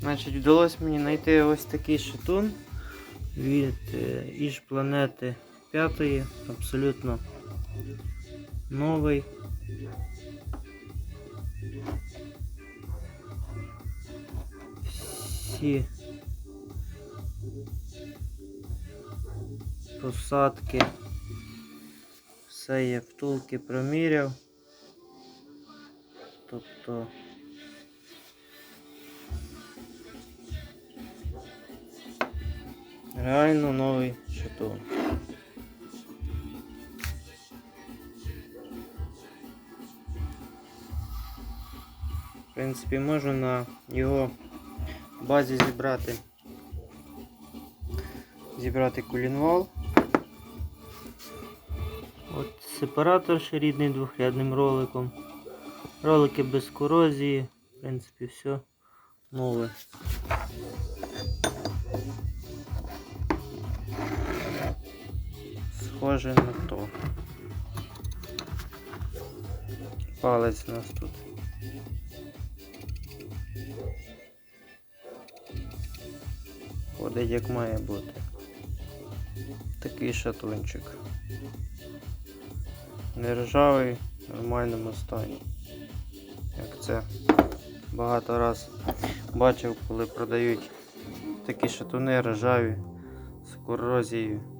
Значить, вдалося мені знайти ось такий шатун від е, Іж планети 5, абсолютно новий. Всі посадки, все є втулки проміряв. Тобто реально новий шатун. В принципі, можу на його базі зібрати зібрати колінвал. От сепаратор ще рідний двохрядним роликом. Ролики без корозії, в принципі, все нове. Схоже на то. Палець у нас тут. Ходить як має бути. Такий шатунчик. Не ржавий, в нормальному стані. Як це багато раз бачив, коли продають такі шатуни ржаві з корозією.